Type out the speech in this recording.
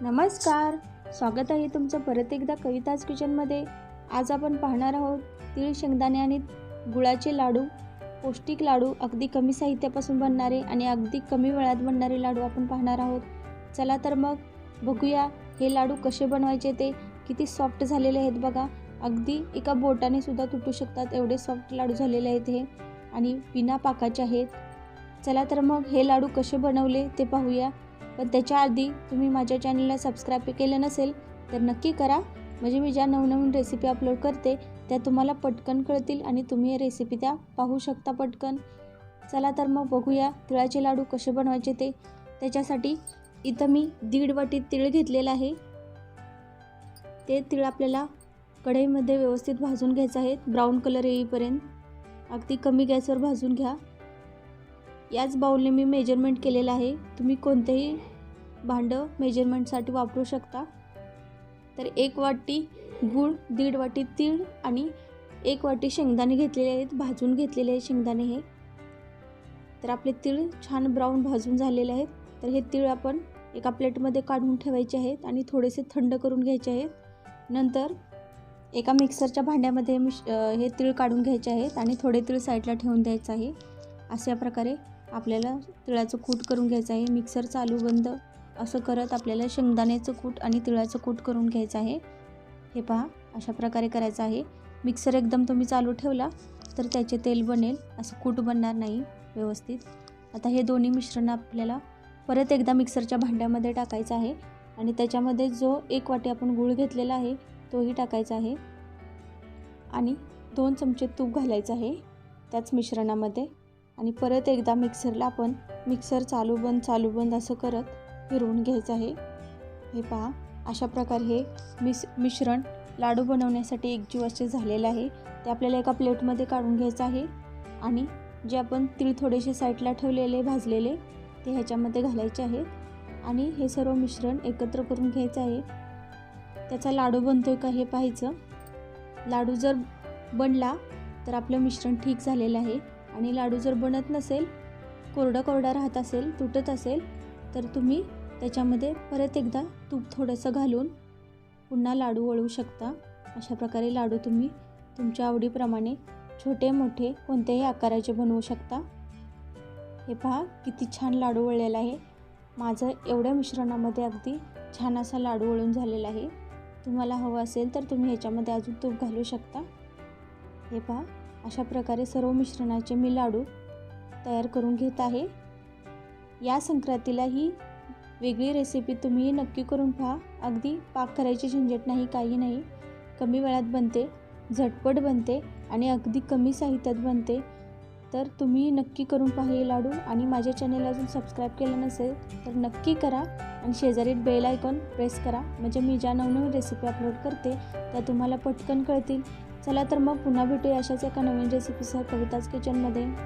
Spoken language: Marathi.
नमस्कार. स्वागत आहे तुमचं परत एकदा कविताज किचनमध्ये. आज आपण पाहणार आहोत तीळ शेंगदाणे आणि गुळाचे लाडू. पौष्टिक लाडू अगदी कमी साहित्यापासून बनणारे आणि अगदी कमी वेळात बनणारे लाडू आपण पाहणार आहोत. चला तर मग बघूया हे लाडू कसे बनवायचे ते. किती सॉफ्ट झालेले आहेत बघा. अगदी एका बोटाने सुद्धा तुटू शकतात एवढे सॉफ्ट लाडू झालेले आहेत हे. आणि बिना पाकाचे आहेत. चला तर मग हे लाडू कसे बनवले ते पाहूया. पण त्याच्या आधी तुम्ही माझ्या चॅनलला सबस्क्राईब केलं नसेल तर नक्की करा. म्हणजे मी ज्या नवनवीन रेसिपी अपलोड करते त्या तुम्हाला पटकन कळतील आणि तुम्ही या रेसिपी त्या पाहू शकता पटकन. चला तर मग बघूया तिळाचे लाडू कसे बनवायचे ते. त्याच्यासाठी इथं मी दीड वाटी तीळ घेतलेलं आहे. ते तीळ आपल्याला कढईमध्ये व्यवस्थित भाजून घ्यायचं आहे. ब्राऊन कलर येईपर्यंत. अगदी कमी गॅसवर भाजून घ्या. याच बाऊलने मी मेजरमेंट केलेलं आहे. तुम्ही कोणतेही भांडं मेजरमेंटसाठी वापरू शकता. तर एक वाटी गूळ दीड वाटी तीळ आणि एक वाटी शेंगदाणे घेतलेले आहेत. भाजून घेतलेले आहेत शेंगदाणे हे. तर आपले तीळ छान ब्राऊन भाजून झालेले आहेत. तर हे तीळ आपण एका प्लेटमध्ये काढून ठेवायचे आहेत आणि थोडेसे थंड करून घ्यायचे आहेत. नंतर एका मिक्सरच्या भांड्यामध्ये मिश हे तीळ काढून घ्यायचे आहेत आणि थोडे तीळ साईडला ठेवून द्यायचं आहे. अशा प्रकारे आपल्याला तिळाचं कूट करून घ्यायचं आहे. मिक्सर चालू बंद असं करत आपल्याला शेंगदाण्याचं कूट आणि तिळाचं कूट करून घ्यायचं आहे. हे पहा अशा प्रकारे करायचं आहे. मिक्सर एकदम तुम्ही चालू ठेवला तर त्याचे तेल बनेल. असं कूट बनणार नाही व्यवस्थित. आता हे दोन्ही मिश्रण आपल्याला परत एकदा मिक्सरच्या भांड्यामध्ये टाकायचं आहे आणि त्याच्यामध्ये जो एक वाटी आपण गूळ घेतलेला आहे तोही टाकायचा आहे. आणि दोन चमचे तूप घालायचं आहे त्याच मिश्रणामध्ये. आणि परत एकदा मिक्सरला आपण मिक्सर चालू बंद चालू बंद असं करत फिरवून घ्यायचं आहे. हे पहा अशा प्रकारे हे मिस मिश्रण लाडू बनवण्यासाठी एकजीव असे झालेलं आहे. ते आपल्याला एका प्लेटमध्ये काढून घ्यायचं आहे आणि जे आपण तीळ थोडेसे साईडला ठेवलेले भाजलेले ते ह्याच्यामध्ये घालायचे आहे आणि हे सर्व मिश्रण एकत्र करून घ्यायचं आहे. त्याचा लाडू बनतो आहे का हे पाहायचं. लाडू जर बनला तर आपलं मिश्रण ठीक झालेलं आहे. आणि लाडू जर बनत नसेल कोरडा कोरडा राहत असेल तुटत असेल तर तुम्ही त्याच्यामध्ये परत एकदा तूप थोडंसं घालून पुन्हा लाडू वळवू शकता. अशा प्रकारे लाडू तुम्ही तुमच्या आवडीप्रमाणे छोटे मोठे कोणत्याही आकाराचे बनवू शकता. हे पहा किती छान लाडू वळलेला आहे. माझं एवढ्या मिश्रणामध्ये अगदी छान असा लाडू वळून झालेला आहे. तुम्हाला हवं असेल तर तुम्ही ह्याच्यामध्ये अजून तूप घालू शकता. हे पहा अशा प्रकारे सर्व मिश्रणाचे मी लाडू तयार करून घेत आहे. या संक्रांतीला ही वेगळी रेसिपी तुम्ही नक्की करून पहा. अगदी पाक करायची झंझट नाही काही नाही. कमी वेळात बनते झटपट बनते आणि अगदी कमी साहित्यात बनते. तर तुम्ही नक्की करून पहा हे लाडू. आणि माझ्या चॅनेल अजून सबस्क्राईब केलं नसेल तर नक्की करा. आणि शेजारी बेल आयकॉन प्रेस करा. म्हणजे मी ज्या नवनवीन रेसिपी अपलोड करते त्या तुम्हाला पटकन कळतील. चला तर मग पुन्हा भेटूया अशाच एका नवीन रेसिपीसह कविताज किचनमध्ये